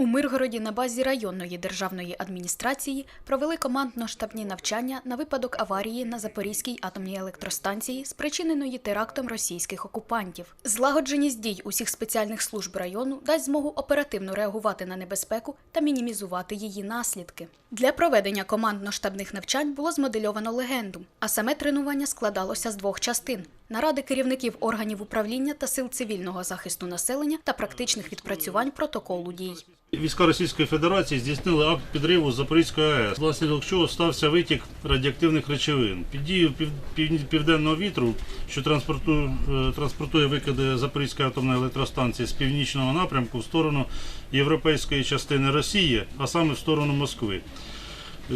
У Миргороді на базі районної державної адміністрації провели командно-штабні навчання на випадок аварії на Запорізькій атомній електростанції, спричиненої терактом російських окупантів. Злагодженість дій усіх спеціальних служб району дасть змогу оперативно реагувати на небезпеку та мінімізувати її наслідки. Для проведення командно-штабних навчань було змодельовано легенду, а саме тренування складалося з двох частин. Наради керівників органів управління та сил цивільного захисту населення та практичних відпрацювань протоколу дій. Війська Російської Федерації здійснили акт підриву Запорізької АЕС, внаслідок чого стався витік радіоактивних речовин. Під дією пів- пів- південного вітру, що е, транспортує викиди Запорізької атомної електростанції з північного напрямку в сторону європейської частини Росії, а саме в сторону Москви.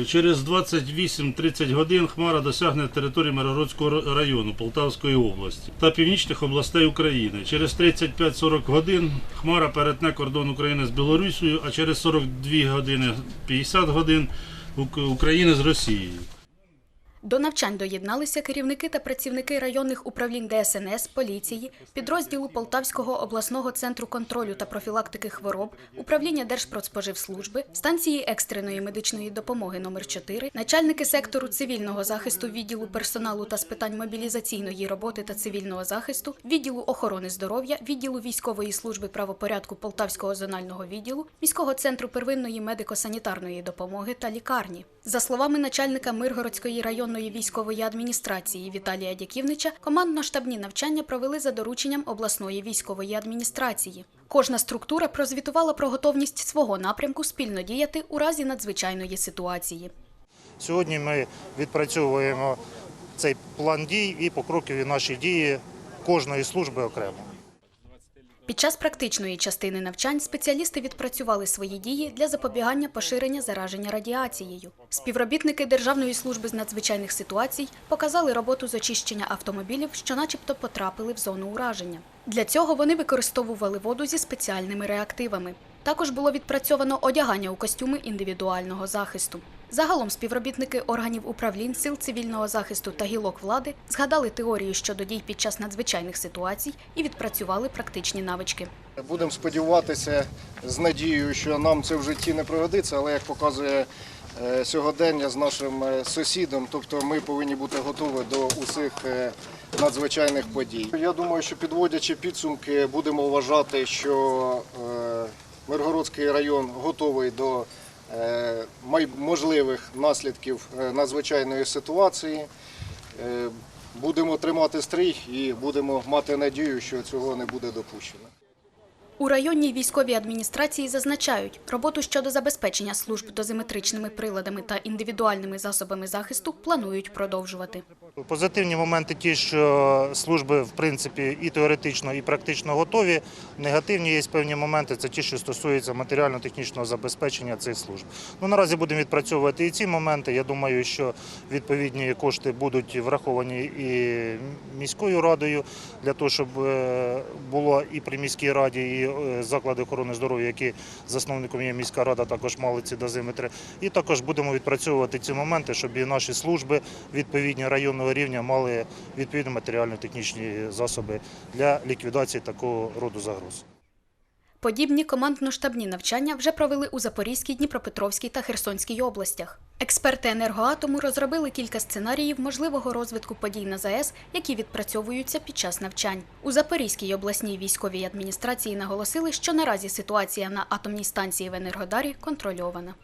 Через 28-30 годин Хмара досягне території Миргородського району Полтавської області та північних областей України. Через 35-40 годин Хмара перетне кордон України з Білорусією, а через 42 години 50 годин України з Росією. До навчань доєдналися керівники та працівники районних управлінь ДСНС, поліції, підрозділу Полтавського обласного центру контролю та профілактики хвороб, управління Держпродспоживслужби, станції екстреної медичної допомоги номер 4 начальники сектору цивільного захисту відділу персоналу та з питань мобілізаційної роботи та цивільного захисту, відділу охорони здоров'я, відділу військової служби правопорядку Полтавського зонального відділу, міського центру первинної медико-санітарної допомоги та лікарні. За словами начальника Миргородської районної військової адміністрації Віталія Дяківнича, командно-штабні навчання провели за дорученням обласної військової адміністрації. Кожна структура прозвітувала про готовність свого напрямку спільно діяти у разі надзвичайної ситуації. Сьогодні ми відпрацьовуємо цей план дій і покрокові наші дії кожної служби окремо. Під час практичної частини навчань спеціалісти відпрацювали свої дії для запобігання поширення зараження радіацією. Співробітники Державної служби з надзвичайних ситуацій показали роботу з очищення автомобілів, що начебто потрапили в зону ураження. Для цього вони використовували воду зі спеціальними реактивами. Також було відпрацьовано одягання у костюми індивідуального захисту. Загалом співробітники органів управлінь сил цивільного захисту та гілок влади згадали теорію щодо дій під час надзвичайних ситуацій і відпрацювали практичні навички. Будемо сподіватися з надією, що нам це в житті не пригодиться, але як показує е, сьогодення з нашим е, сусідом, тобто ми повинні бути готові до усіх е, надзвичайних подій. Я думаю, що підводячи підсумки, будемо вважати, що Миргородський район готовий до е, можливих наслідків е, надзвичайної ситуації. Е, Будемо тримати стрій і будемо мати надію, що цього не буде допущено. У районній військовій адміністрації зазначають, роботу щодо забезпечення служб дозиметричними приладами та індивідуальними засобами захисту планують продовжувати. Позитивні моменти ті, що служби в принципі і теоретично, і практично готові. Негативні є певні моменти, це ті, що стосуються матеріально-технічного забезпечення цих служб. Ну, наразі будемо відпрацьовувати і ці моменти. Я думаю, що відповідні кошти будуть враховані і міською радою для того, щоб е, було і при міській раді, і е, заклади охорони здоров'я, які засновником є міська рада, також мали ці дозиметри. І також будемо відпрацьовувати ці моменти, щоб і наші служби відповідні районного рівня мали відповідні матеріально-технічні засоби для ліквідації такого роду загроз. Подібні командно-штабні навчання вже провели у Запорізькій, Дніпропетровській та Херсонській областях. Експерти енергоатому розробили кілька сценаріїв можливого розвитку подій на ЗАЕС, які відпрацьовуються під час навчань. У Запорізькій обласній військовій адміністрації наголосили, що наразі ситуація на атомній станції в Енергодарі контрольована.